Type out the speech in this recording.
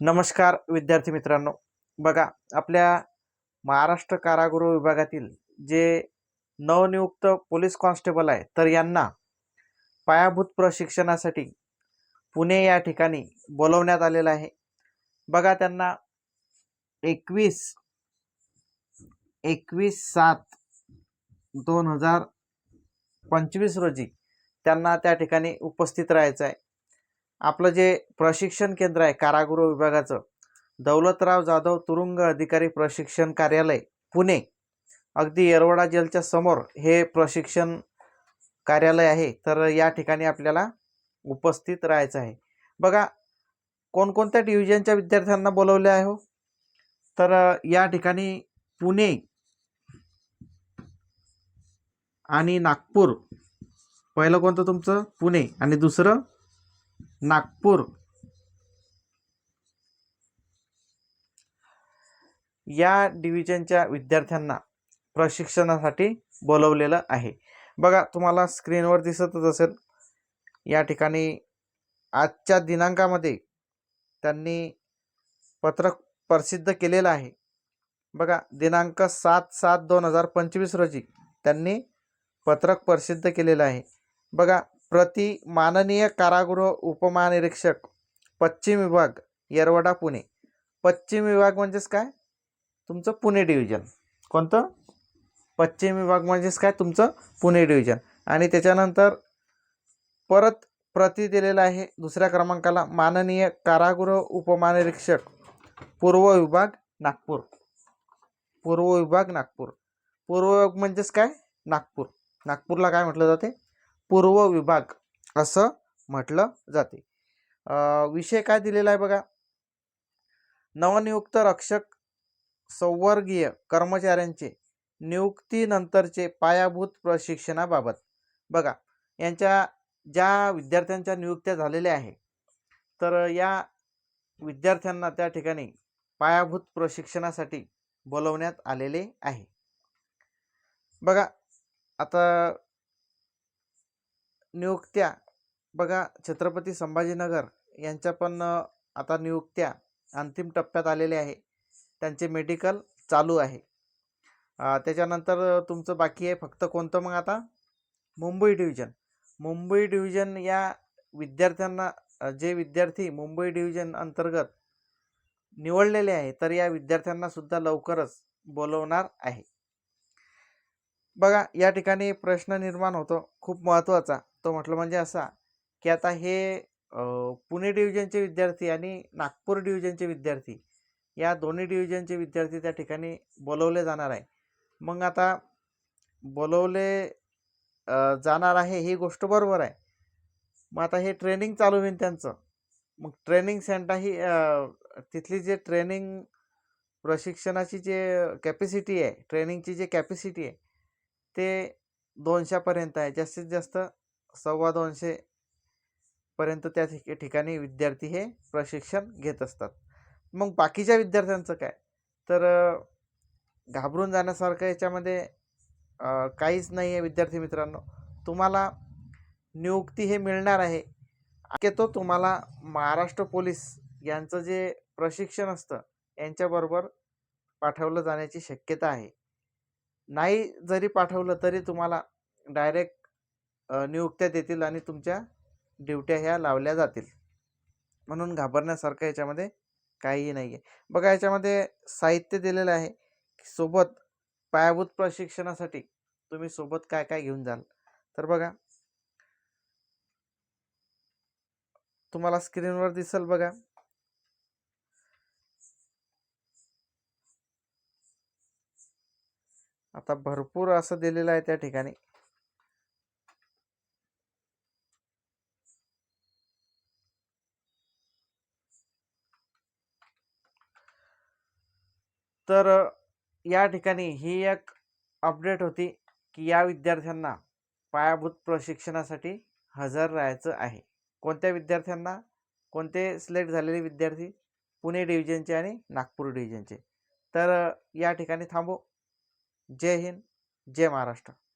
नमस्कार विद्यार्थी मित्रांनो. बघा आपल्या महाराष्ट्र कारागृह विभागातील जे नवनियुक्त पोलीस कॉन्स्टेबल आहे तर यांना पायाभूत प्रशिक्षणासाठी पुणे या ठिकाणी बोलवण्यात आलेलं आहे. बघा त्यांना एकवीस एकवीस सात दोन हजार पंचवीस रोजी त्यांना त्या ठिकाणी उपस्थित राहायचं आहे. आपलं जे प्रशिक्षण केंद्र आहे कारागृह विभागाचं दौलतराव जाधव तुरुंग अधिकारी प्रशिक्षण कार्यालय पुणे. अगदी येरवडा जेलच्या समोर हे प्रशिक्षण कार्यालय आहे. तर या ठिकाणी आपल्याला उपस्थित राहायचं आहे. बघा कोणकोणत्या डिव्हिजनच्या विद्यार्थ्यांना बोलवले आहे हो? तर या ठिकाणी पुणे आणि नागपूर. पहिलं कोणतं तुमचं? पुणे. आणि दुसरं? नागपूर. या डिव्हिजनच्या विद्यार्थ्यांना प्रशिक्षणासाठी बोलवलेलं आहे. बघा तुम्हाला स्क्रीनवर दिसतच असेल. या ठिकाणी आजच्या दिनांकामध्ये त्यांनी पत्रक प्रसिद्ध केलेलं आहे. बघा दिनांक सात सात दोन हजार पंचवीस रोजी त्यांनी पत्रक प्रसिद्ध केलेलं आहे. बघा प्रति माननीय कारागृह उपमहानिरीक्षक पश्चिम विभाग येरवडा पुणे. पश्चिम विभाग म्हणजेच काय? तुमचं पुणे डिव्हिजन कोणतं? पश्चिम विभाग म्हणजेच काय? तुमचं पुणे डिव्हिजन आणि त्याच्यानंतर परत प्रति दिलेलं आहे दुसऱ्या क्रमांकाला माननीय कारागृह उपमहानिरीक्षक पूर्व विभाग नागपूर. पूर्व विभाग नागपूर. पूर्व विभाग म्हणजेच काय? नागपूर. नागपूरला काय म्हटलं जाते? पूर्व विभाग असं म्हटलं जाते. विषय काय दिलेला आहे बघा? नवनियुक्त रक्षक संवर्गीय कर्मचाऱ्यांचे नियुक्तीनंतरचे पायाभूत प्रशिक्षणाबाबत. बघा यांच्या ज्या विद्यार्थ्यांच्या नियुक्त्या झालेल्या आहे तर या विद्यार्थ्यांना त्या ठिकाणी पायाभूत प्रशिक्षणासाठी बोलवण्यात आलेले आहे. बघा आता नियुक्त्या. बघा छत्रपती संभाजीनगर यांच्या पण आता नियुक्त्या अंतिम टप्प्यात आलेल्या आहे. त्यांचे मेडिकल चालू आहे. त्याच्यानंतर तुमचं बाकी आहे फक्त कोणतं मग आता? मुंबई डिव्हिजन. मुंबई डिव्हिजन या विद्यार्थ्यांना जे विद्यार्थी मुंबई डिव्हिजन अंतर्गत निवडलेले आहे तर या विद्यार्थ्यांना सुद्धा लवकरच बोलवणार आहे. बघा या ठिकाणी प्रश्न निर्माण होतो. खूप महत्त्वाचा. तो म्हटलं म्हणजे असा की आता हे पुणे डिव्हिजनचे विद्यार्थी आणि नागपूर डिव्हिजनचे विद्यार्थी या दोन्ही डिव्हिजनचे विद्यार्थी त्या ठिकाणी बोलवले जाणार आहे. मग आता बोलवले जाणार आहे ही गोष्ट बरोबर आहे. मग आता हे ट्रेनिंग चालू होईल त्यांचं. मग ट्रेनिंग सेंटर ही तिथली जे ट्रेनिंग प्रशिक्षणाची जे कॅपॅसिटी आहे ट्रेनिंगची जी कॅपॅसिटी आहे ते दोनशेपर्यंत आहे. जास्तीत जास्त सव्वा दोनशे पर्यंत त्या ठिक ठिकाणी विद्यार्थी हे प्रशिक्षण घेत असतात. मग बाकीच्या विद्यार्थ्यांचं काय? तर घाबरून जाण्यासारखं याच्यामध्ये काहीच नाही आहे विद्यार्थी मित्रांनो. तुम्हाला नियुक्ती हे मिळणार आहे. तो तुम्हाला महाराष्ट्र पोलीस यांचं जे प्रशिक्षण असतं यांच्याबरोबर पाठवलं जाण्याची शक्यता आहे. नाही जरी पाठवलं तरी तुम्हाला डायरेक्ट नियुक्त्या देतील आणि तुमच्या ड्युट्या ह्या लावल्या जातील. म्हणून घाबरण्यासारखं याच्यामध्ये काहीही नाही आहे बघा याच्यामध्ये साहित्य दिलेलं आहे सोबत पायाभूत प्रशिक्षणासाठी तुम्ही सोबत काय काय घेऊन जाल? तर बघा. तुम्हाला स्क्रीनवर दिसेल बघा. आता भरपूर असं दिलेलं आहे त्या ठिकाणी. तर या ठिकाणी ही एक अपडेट होती की या विद्यार्थ्यांना पायाभूत प्रशिक्षणासाठी हजर राहायचं आहे. कोणत्या विद्यार्थ्यांना? कोणते सिलेक्ट झालेले विद्यार्थी? पुणे डिव्हिजनचे आणि नागपूर डिव्हिजनचे. तर या ठिकाणी थांबू. जय हिंद जय महाराष्ट्र.